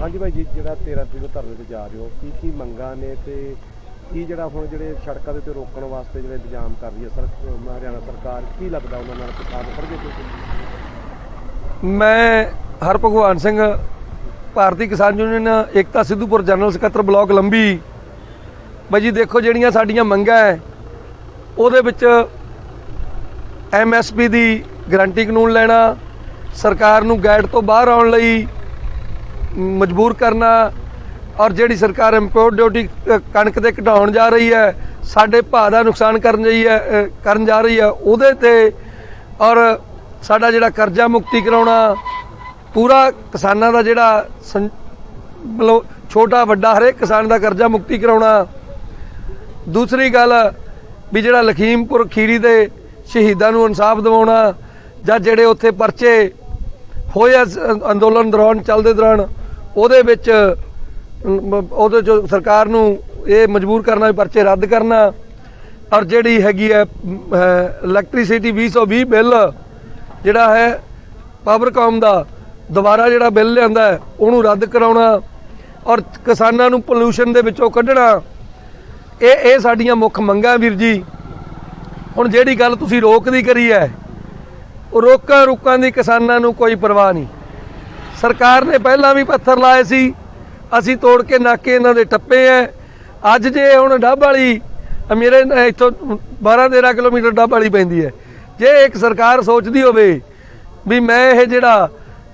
ਹਾਂਜੀ ਭਾਈ ਜੀ, ਜਿਹੜਾ 13 ਤਰੀਕ ਨੂੰ ਧਰਨੇ ਤੇ ਜਾ ਰਹੇ ਹੋ, ਕੀ ਕੀ ਮੰਗਾਂ ਨੇ ਤੇ ਕੀ ਜਿਹੜਾ ਹੁਣ ਜਿਹੜੇ ਸੜਕਾਂ ਦੇ ਉੱਤੇ ਰੋਕਣ ਵਾਸਤੇ ਜਿਹੜੇ ਇੰਤਜ਼ਾਮ ਕਰ ਰਹੀ ਹੈ ਸਰ ਹਰਿਆਣਾ ਸਰਕਾਰ, ਕੀ ਲੱਗਦਾ ਉਹਨਾਂ ਨਾਲ ਕਿਸਾਨ ਖੜਦੇ ਤੁਸੀਂ? ਮੈਂ ਹਰਭਗਵਾਨ ਸਿੰਘ, ਭਾਰਤੀ ਕਿਸਾਨ ਯੂਨੀਅਨ, ਏਕਤਾ ਸਿੱਧੂਪੁਰ ਜਨਰਲ ਸਕੱਤਰ ਬਲਾਕ ਲੰਬੀ। ਬਾਈ ਜੀ, ਦੇਖੋ ਜਿਹੜੀਆਂ ਸਾਡੀਆਂ ਮੰਗਾਂ ਹੈ, ਉਹਦੇ ਵਿੱਚ ਐਮਐਸਪੀ ਦੀ ਗਾਰੰਟੀ ਕਾਨੂੰਨ ਲੈਣਾ, ਸਰਕਾਰ ਨੂੰ ਗਾਈਡ ਤੋਂ ਬਾਹਰ ਆਉਣ ਲਈ ਮਜਬੂਰ ਕਰਨਾ ਔਰ ਜਿਹੜੀ ਸਰਕਾਰ ਇੰਪੋਰਟ ਡਿਊਟੀ ਅ, ਕਣਕ ਤੇ ਘਟਾਉਣ ਜਾ ਰਹੀ ਹੈ ਸਾਡੇ ਭਾਅ ਦਾ ਨੁਕਸਾਨ ਕਰਨ ਰਹੀ ਹੈ ਕਰਨ ਜਾ ਰਹੀ ਹੈ ਉਹਦੇ ਤੇ ਔਰ ਸਾਡਾ ਜਿਹੜਾ ਕਰਜ਼ਾ ਮੁਕਤੀ ਕਰਾਉਣਾ ਪੂਰਾ ਕਿਸਾਨਾਂ ਦਾ ਜਿਹੜਾ ਸੰ- ਮਤਲਬ ਛੋਟਾ ਵੱਡਾ ਹਰੇਕ ਕਿਸਾਨ ਦਾ ਕਰਜ਼ਾ ਮੁਕਤੀ ਕਰਾਉਣਾ। ਦੂਸਰੀ ਗੱਲ ਵੀ ਜਿਹੜਾ ਲਖੀਮਪੁਰ ਖੀਰੀ ਦੇ ਸ਼ਹੀਦਾਂ ਨੂੰ ਇਨਸਾਫ ਦਿਵਾਉਣਾ ਜਾਂ ਜਿਹੜੇ ਉੱਥੇ ਪਰਚੇ ਹੋਏ ਅੰਦੋਲਨ ਦੌਰਾਨ, ਚੱਲਦੇ ਦੌਰਾਨ, ਉਹਦੇ ਵਿੱਚ ਉਹਦੇ ਚ ਸਰਕਾਰ ਨੂੰ ਇਹ ਮਜਬੂਰ ਕਰਨਾ ਵੀ ਪਰਚੇ ਰੱਦ ਕਰਨਾ, ਔਰ ਜਿਹੜੀ ਹੈਗੀ ਹੈ ਇਲੈਕਟ੍ਰਿਸਿਟੀ 2020 ਬਿੱਲ, ਜਿਹੜਾ ਹੈ ਪਾਵਰਕਾਮ ਦਾ, ਦੁਬਾਰਾ ਜਿਹੜਾ ਬਿੱਲ ਲਿਆਂਦਾ ਉਹਨੂੰ ਰੱਦ ਕਰਾਉਣਾ, ਔਰ ਕਿਸਾਨਾਂ ਨੂੰ ਪੋਲੂਸ਼ਨ ਦੇ ਵਿੱਚੋਂ ਕੱਢਣਾ, ਇਹ ਇਹ ਸਾਡੀਆਂ ਮੁੱਖ ਮੰਗਾਂ ਵੀਰ ਜੀ। ਹੁਣ ਜਿਹੜੀ ਗੱਲ ਤੁਸੀਂ ਰੋਕ ਦੀ ਕਰੀ ਹੈ ਰੋਕਾਂ ਰੁਕਾਂ ਦੀ ਕਿਸਾਨਾਂ ਨੂੰ ਕੋਈ ਪਰਵਾਹ ਨਹੀਂ। ਸਰਕਾਰ ਨੇ ਪਹਿਲਾਂ ਵੀ ਪੱਥਰ ਲਾਏ ਸੀ। ਅਸੀਂ ਤੋੜ ਕੇ ਨਾਕੇ ਇਹਨਾਂ ਦੇ ਟੱਪੇ ਐ। ਅੱਜ ਜੇ ਹੁਣ ਡੱਬ ਵਾਲੀ ਮੇਰੇ ਇੱਥੋਂ 12 13 ਕਿਲੋਮੀਟਰ ਡੱਬ ਵਾਲੀ ਪੈਂਦੀ ਹੈ ਜੇ ਇੱਕ ਸਰਕਾਰ ਸੋਚਦੀ ਹੋਵੇ ਵੀ ਮੈਂ ਇਹ ਜਿਹੜਾ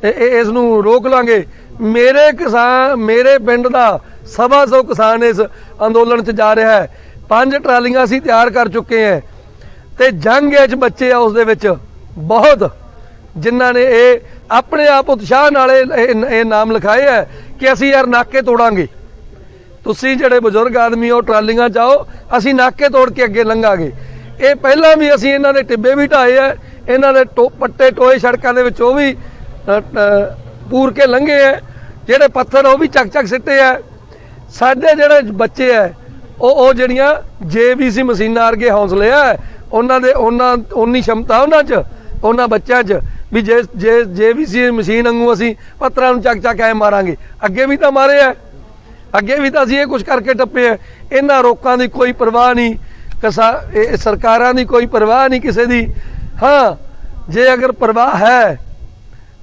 ਇਸ ਨੂੰ ਰੋਕ ਲਾਂਗੇ, ਮੇਰੇ ਕਿਸਾਨ, ਮੇਰੇ ਪਿੰਡ ਦਾ ਸਵਾ ਸੌ ਕਿਸਾਨ ਇਸ ਅੰਦੋਲਨ 'ਚ ਜਾ ਰਿਹਾ ਹੈ ਪੰਜ ਟਰਾਲੀਆਂ ਅਸੀਂ ਤਿਆਰ ਕਰ ਚੁੱਕੇ ਹਾਂ ਤੇ ਜੰਗ ਵਿੱਚ ਬੱਚੇ ਆ ਉਸ ਦੇ ਵਿੱਚ। ਬਹੁਤ ਜਿਨ੍ਹਾਂ ਨੇ ਇਹ ਆਪਣੇ ਆਪ ਉਤਸ਼ਾਹ ਨਾਲ ਇਹ ਨਾਮ ਲਿਖਾਏ ਹੈ ਕਿ ਅਸੀਂ ਯਾਰ ਨਾਕੇ ਤੋੜਾਂਗੇ। ਤੁਸੀਂ ਜਿਹੜੇ ਬਜ਼ੁਰਗ ਆਦਮੀ ਹੋ, ਟਰਾਲੀਆਂ ਜਾਓ ਅਸੀਂ ਨਾਕੇ ਤੋੜ ਕੇ ਅੱਗੇ ਲੰਘਾਂਗੇ। ਇਹ ਪਹਿਲਾਂ ਵੀ ਅਸੀਂ ਇਹਨਾਂ ਦੇ ਟਿੱਬੇ ਵੀ ਢਾਏ ਆ ਇਹਨਾਂ ਦੇ ਟੋ ਪੱਟੇ ਟੋਏ ਸੜਕਾਂ ਦੇ ਵਿੱਚ ਉਹ ਵੀ ਪੂਰ ਕੇ ਲੰਘੇ ਆ ਜਿਹੜੇ ਪੱਥਰ ਉਹ ਵੀ ਚੱਕ ਚੱਕ ਸਿੱਟੇ ਆ ਸਾਡੇ ਜਿਹੜੇ ਬੱਚੇ ਆ ਉਹ ਉਹ ਜਿਹੜੀਆਂ ਜੇਬੀਸੀ ਮਸ਼ੀਨਾਂ ਵਰਗੇ ਹੌਸਲੇ ਆ ਉਹਨਾਂ ਦੇ ਉਹਨਾਂ ਉਨੀ ਸ਼ਮਤਾ ਉਹਨਾਂ 'ਚ। ਉਹਨਾਂ ਬੱਚਿਆਂ 'ਚ ਵੀ ਜੇ ਜੇ ਜੇ ਵੀ ਸੀ ਮਸ਼ੀਨ ਵਾਂਗੂ ਅਸੀਂ ਪੱਤਰਾਂ ਨੂੰ ਚੱਕ ਚੱਕ ਐ ਮਾਰਾਂਗੇ। ਅੱਗੇ ਵੀ ਤਾਂ ਮਾਰੇ ਆ। ਅੱਗੇ ਵੀ ਤਾਂ ਅਸੀਂ ਇਹ ਕੁਝ ਕਰਕੇ ਟੱਪੇ ਆ। ਇਹਨਾਂ ਰੋਕਾਂ ਦੀ ਕੋਈ ਪਰਵਾਹ ਨਹੀਂ। ਕਿਸਾ, ਇਹ ਸਰਕਾਰਾਂ ਦੀ ਕੋਈ ਪਰਵਾਹ ਨਹੀਂ ਕਿਸੇ ਦੀ। ਹਾਂ, ਜੇ ਅਗਰ ਪਰਵਾਹ ਹੈ,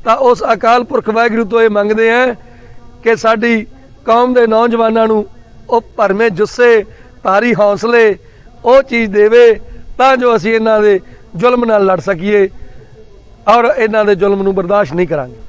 ਤਾਂ ਉਸ ਅਕਾਲ ਪੁਰਖ ਵਾਹਿਗੁਰੂ ਤੋਂ ਇਹ ਮੰਗਦੇ ਆ ਕਿ ਸਾਡੀ ਕੌਮ ਦੇ ਨੌਜਵਾਨਾਂ ਨੂੰ ਉਹ ਭਰਮੇ ਜੁੱਸੇ, ਭਾਰੀ ਹੌਸਲੇ ਉਹ ਚੀਜ਼ ਦੇਵੇ ਤਾਂ ਜੋ ਅਸੀਂ ਇਹਨਾਂ ਦੇ ਜ਼ੁਲਮ ਨਾਲ ਲੜ ਸਕੀਏ। ਔਰ ਇਹਨਾਂ ਦੇ ਜ਼ੁਲਮ ਨੂੰ ਬਰਦਾਸ਼ਤ ਨਹੀਂ ਕਰਾਂਗੇ।